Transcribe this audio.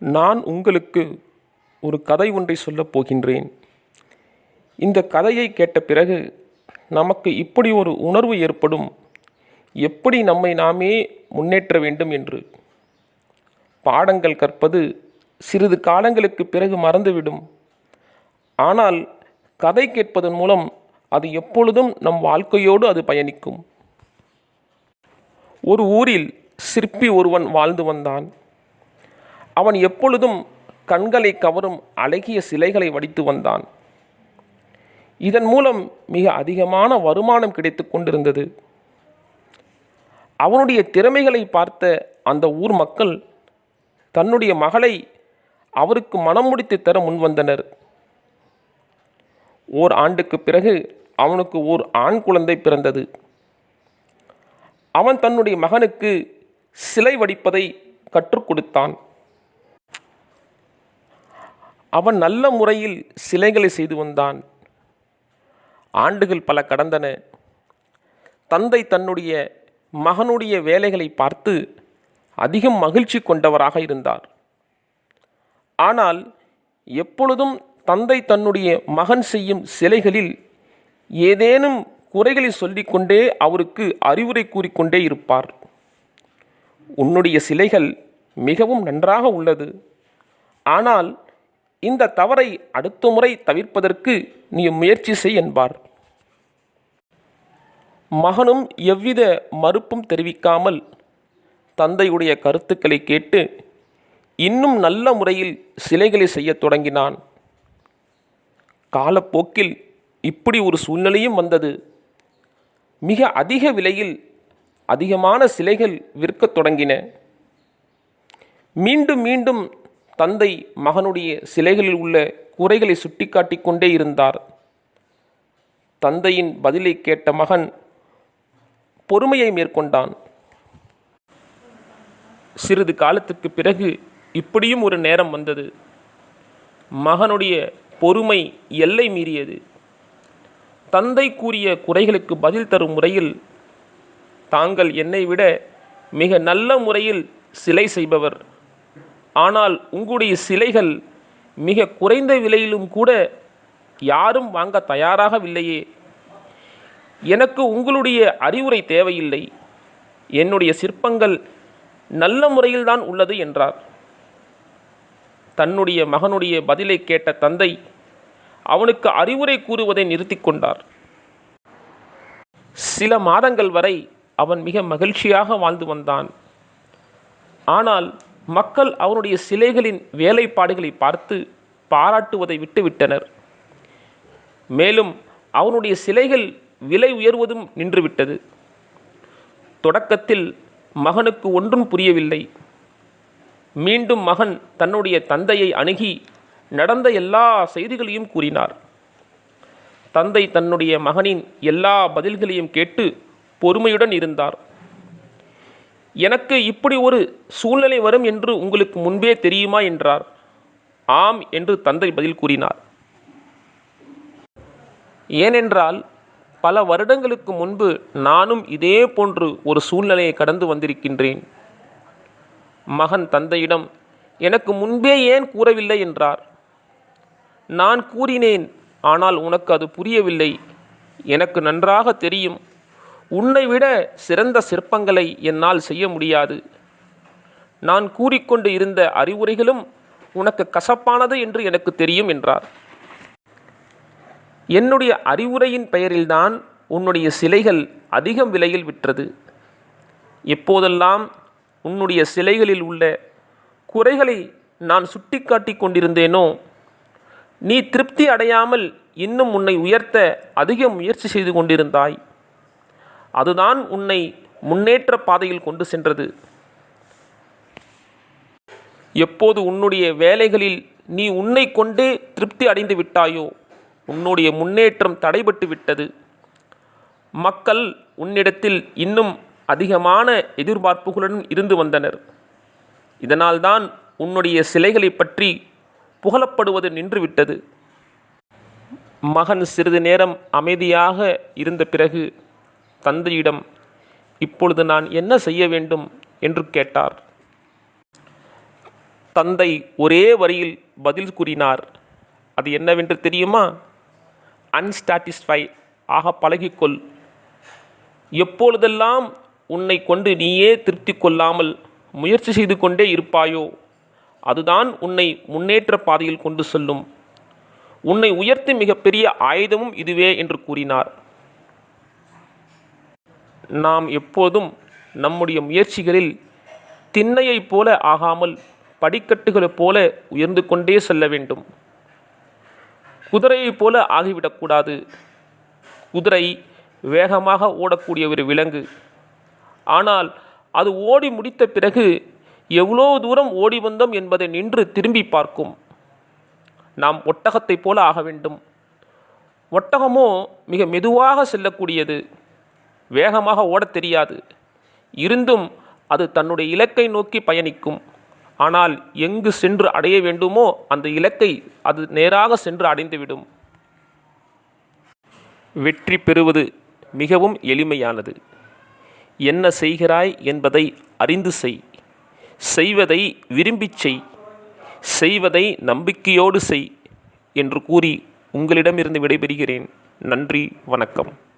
நான் உங்களுக்கு ஒரு கதை ஒன்றை சொல்லப் போகின்றேன். இந்த கதையை கேட்ட பிறகு நமக்கு இப்படி ஒரு உணர்வு ஏற்படும். எப்படி நம்மை நாமே முன்னேற்ற வேண்டும் என்று? பாடங்கள் கற்பது சிறிது காலங்களுக்கு பிறகு மறந்துவிடும். ஆனால் கதை கேட்பதன் மூலம் அது எப்பொழுதும் நம் வாழ்க்கையோடு அது பயணிக்கும். ஒரு ஊரில் சிற்பி ஒருவன் வாழ்ந்து வந்தான். அவன் எப்பொழுதும் கண்களை கவரும் அழகிய சிலைகளை வடித்து வந்தான். இதன் மூலம் மிக அதிகமான வருமானம் கிடைத்து கொண்டிருந்தது. அவனுடைய திறமைகளை பார்த்த அந்த ஊர் மக்கள் தன்னுடைய மகளை அவருக்கு மனம் முடித்து தர முன்வந்தனர் ஓர் ஆண்டுக்கு பிறகு அவனுக்கு ஓர் ஆண் குழந்தை பிறந்தது. அவன் தன்னுடைய மகனுக்கு சிலை வடிப்பதை கற்றுக் கொடுத்தான். அவன் நல்ல முறையில் சிலைகளை செய்து வந்தான். ஆண்டுகள் பல கடந்தன. தந்தை தன்னுடைய மகனுடைய வேலைகளை பார்த்து அதிகம் மகிழ்ச்சி கொண்டவராக இருந்தார். ஆனால் எப்பொழுதும் தந்தை தன்னுடைய மகன் செய்யும் சிலைகளில் ஏதேனும் குறைகளை சொல்லிக்கொண்டே அவருக்கு அறிவுரை கூறிக்கொண்டே இருப்பார். உன்னுடைய சிலைகள் மிகவும் நன்றாக உள்ளது. ஆனால் இந்த தவறை அடுத்த முறை தவிர்ப்பதற்கு நீ முயற்சி செய் என்பார். மகனும் எவ்வித மறுப்பும் தெரிவிக்காமல் தந்தையுடைய கருத்துக்களை கேட்டு இன்னும் நல்ல முறையில் சிலைகளை செய்யத் தொடங்கினான். காலப்போக்கில் இப்படி ஒரு சூழ்நிலையும் வந்தது. மிக அதிக விலையில் அதிகமான சிலைகள் விற்கத் தொடங்கின. மீண்டும் மீண்டும் தந்தை மகனுடைய சிலைகளில் உள்ள குறைகளை சுட்டிக்காட்டி கொண்டே இருந்தார். தந்தையின் பதிலை கேட்ட மகன் பொறுமையை மேற்கொண்டான். சிறிது காலத்துக்கு பிறகு இப்படியும் ஒரு நேரம் வந்தது. மகனுடைய பொறுமை எல்லை மீறியது. தந்தை கூறிய குறைகளுக்கு பதில் தரும் முறையில் தாங்கள் என்னை விட மிக நல்ல முறையில் சிலை செய்பவர். ஆனால் உங்களுடைய சிலைகள் மிக குறைந்த விலையிலும் கூட யாரும் வாங்க தயாராகவில்லையே. எனக்கு உங்களுடைய அறிவுரை தேவையில்லை. என்னுடைய சிற்பங்கள் நல்ல முறையில்தான் உள்ளது என்றார். தன்னுடைய மகனுடைய பதிலை கேட்ட தந்தை அவனுக்கு அறிவுரை கூறுவதை நிறுத்தி கொண்டார். சில மாதங்கள் வரை அவன் மிக மகிழ்ச்சியாக வாழ்ந்து வந்தான். ஆனால் மக்கள் அவனுடைய சிலைகளின் வேலைப்பாடுகளை பார்த்து பாராட்டுவதை விட்டுவிட்டனர். மேலும் அவனுடைய சிலைகள் விலை உயர்வதும் நின்றுவிட்டது. தொடக்கத்தில் மகனுக்கு ஒன்றும் புரியவில்லை. மீண்டும் மகன் தன்னுடைய தந்தையை அணுகி நடந்த எல்லா செய்திகளையும் கூறினார். தந்தை தன்னுடைய மகனின் எல்லா பதில்களையும் கேட்டு பொறுமையுடன் இருந்தார். எனக்கு இப்படி ஒரு சூழ்நிலை வரும் என்று உங்களுக்கு முன்பே தெரியுமா என்றார். ஆம் என்று தந்தை பதில் கூறினார். ஏனென்றால் பல வருடங்களுக்கு முன்பு நானும் இதே போன்று ஒரு சூழ்நிலையை கடந்து வந்திருக்கின்றேன். மகன் தந்தையிடம் எனக்கு முன்பே ஏன் கூறவில்லை? என்றார். நான் கூறினேன் ஆனால் உனக்கு அது புரியவில்லை. எனக்கு நன்றாக தெரியும். உன்னை விட சிறந்த சிற்பங்களை என்னால் செய்ய முடியாது. நான் கூறிக்கொண்டு இருந்த அறிவுரைகளும் உனக்கு கசப்பானது என்று எனக்கு தெரியும் என்றார். என்னுடைய அறிவுரையின் பெயரில்தான் உன்னுடைய சிலைகள் அதிகம் விலையில் விற்றது. எப்போதெல்லாம் உன்னுடைய சிலைகளில் உள்ள குறைகளை நான் சுட்டிக்காட்டி கொண்டிருந்தேனோ நீ திருப்தி அடையாமல் இன்னும் உன்னை உயர்த்த அதிக முயற்சி செய்து கொண்டிருந்தாய். அதுதான் உன்னை முன்னேற்ற பாதையில் கொண்டு சென்றது. எப்போது உன்னுடைய வேலைகளில் நீ உன்னை கொண்டே திருப்தி அடைந்து விட்டாயோ உன்னுடைய முன்னேற்றம் தடைபட்டு விட்டது. மக்கள் உன்னிடத்தில் இன்னும் அதிகமான எதிர்பார்ப்புகளுடன் இருந்து வந்தனர். இதனால்தான் உன்னுடைய சிலைகளை பற்றி புகழப்படுவது நின்றுவிட்டது. மகன் சிறிது நேரம் அமைதியாக இருந்த பிறகு தந்தையிடம் இப்பொழுது நான் என்ன செய்ய வேண்டும்? என்று கேட்டார். தந்தை ஒரே வரியில் பதில் கூறினார். அது என்னவென்று தெரியுமா? அன்ஸ்டாட்டிஸ்ஃபை ஆக பழகிக்கொள். எப்பொழுதெல்லாம் உன்னை கொண்டு நீயே திருப்தி கொள்ளாமல் முயற்சி செய்து கொண்டே இருப்பாயோ அதுதான் உன்னை முன்னேற்ற பாதையில் கொண்டு செல்லும். உன்னை உயர்த்தி மிகப்பெரிய ஆயுதமும் இதுவே என்று கூறினார். நாம் எப்போதும் நம்முடைய முயற்சிகளில் திண்ணையைப் போல ஆகாமல் படிக்கட்டுகளைப் போல உயர்ந்து கொண்டே செல்ல வேண்டும். குதிரையைப் போல ஆகிவிடக்கூடாது குதிரை வேகமாக ஓடக்கூடிய ஒரு விலங்கு. ஆனால் அது ஓடி முடித்த பிறகு எவ்வளோ தூரம் ஓடி வந்தோம் என்பதை நின்று திரும்பி பார்க்கும். நாம் ஒட்டகத்தைப் போல ஆக வேண்டும். ஒட்டகமோ மிக மெதுவாக செல்லக்கூடியது. வேகமாக ஓடத் தெரியாது. இருந்தும் அது தன்னுடைய இலக்கை நோக்கி பயணிக்கும். ஆனால் எங்கு சென்று அடைய வேண்டுமோ அந்த இலக்கை அது நேராக சென்று அடைந்துவிடும். வெற்றி பெறுவது மிகவும் எளிமையானது. என்ன செய்கிறாய் என்பதை அறிந்து செய். செய்வதை விரும்பிச் செய். செய்வதை நம்பிக்கையோடு செய் என்று கூறி உங்களிடமிருந்து விடைபெறுகிறேன். நன்றி வணக்கம்.